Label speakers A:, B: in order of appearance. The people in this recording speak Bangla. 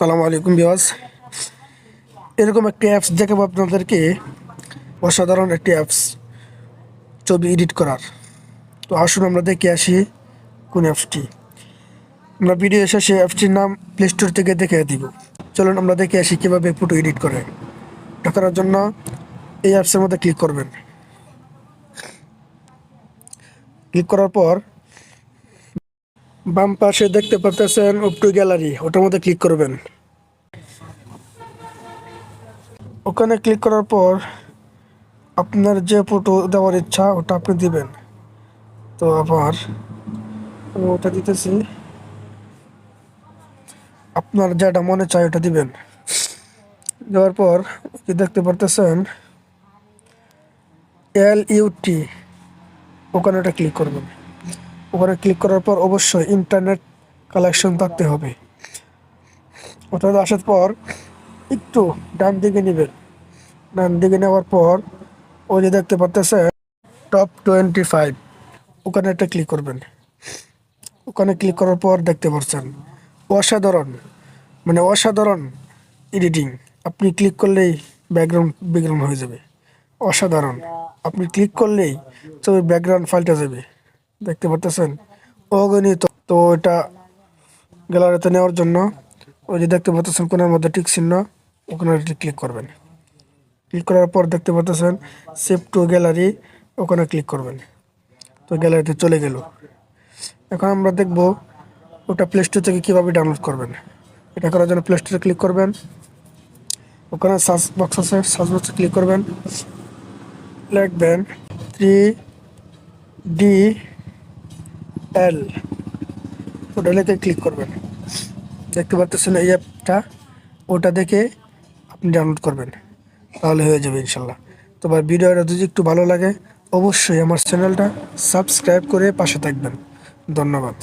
A: সালামু আলাইকুম বিওয়াজ এরকম একটি অ্যাপস দেখাবো আপনাদেরকে। অসাধারণ একটি অ্যাপস ছবি এডিট করার। তো আসুন আমরা দেখে আসি কোন অ্যাপসটি আমরা ভিডিও শেষে অ্যাপসটির নাম প্লে স্টোর থেকে দেখে দিব। চলুন আমরা দেখে আসি কীভাবে ফটো এডিট করে। এটা করার জন্য এই অ্যাপসের মধ্যে ক্লিক করবেন। ক্লিক করার পর বাম পাশে দেখতে পাচ্ছেন অপ টু গ্যালারি, ওটার মধ্যে ক্লিক করবেন। ওখানে ক্লিক করার পর আপনার যে ফটো দেওয়ার ইচ্ছা, ওটা আপনি দিবেন। তো আবার আমি ওটা দিতেছি। আপনার যেটা মনে চায়, ওটা দিবেন। দেওয়ার পর কি দেখতে পারতেছেন এল ইউটি ওখানে ওটা ক্লিক করবেন। ওখানে ক্লিক করার পর অবশ্যই ইন্টারনেট কালেকশন থাকতে হবে। ওটাতে আসার পর একটু ডান দিকে নেবেন। ডান দিকে নেওয়ার পর ওই যে দেখতে পারতেছে টপ টোয়েন্টি ফাইভ ওখানে একটা ক্লিক করবেন। ওখানে ক্লিক করার পর দেখতে পাচ্ছেন অসাধারণ। মানে অসাধারণ এডিটিং আপনি ক্লিক করলেই ব্যাকগ্রাউন্ড ব্যাকগ্রাউন্ড হয়ে যাবে। অসাধারণ। আপনি ক্লিক করলেই ছবির ব্যাকগ্রাউন্ড পাল্টে যাবে। দেখতে পারতেছেন? অগণিত। তো এটা গ্যালারিতে নেওয়ার জন্য ওই যে দেখতে পাচ্ছেন কোনার মধ্যে টিক চিহ্ন, ওখানে ক্লিক করবেন। ক্লিক করার পর দেখতে পাচ্ছেন সেভ টু গ্যালারি ওখানে ক্লিক করবেন। তো গ্যালারিতে চলে গেল। এখন আমরা দেখব ওটা প্লে স্টোর থেকে কীভাবে ডাউনলোড করবেন। এটা করার জন্য প্লে স্টোরে ক্লিক করবেন। ওখানে সার্চ বক্স আছে সার্চ বক্সে ক্লিক করবেন। লিখবেন থ্রি ডি এল ওটাতে ক্লিক করবেন। দেখতে পাচ্ছেন এই অ্যাপটা ওটা দেখে আপনি ডাউনলোড করবেন। তাহলে হয়ে যাবে ইনশাল্লাহ তো ভাই, ভিডিওটা যদি একটু ভালো লাগে, অবশ্যই আমার চ্যানেলটা সাবস্ক্রাইব করে পাশে থাকবেন। ধন্যবাদ।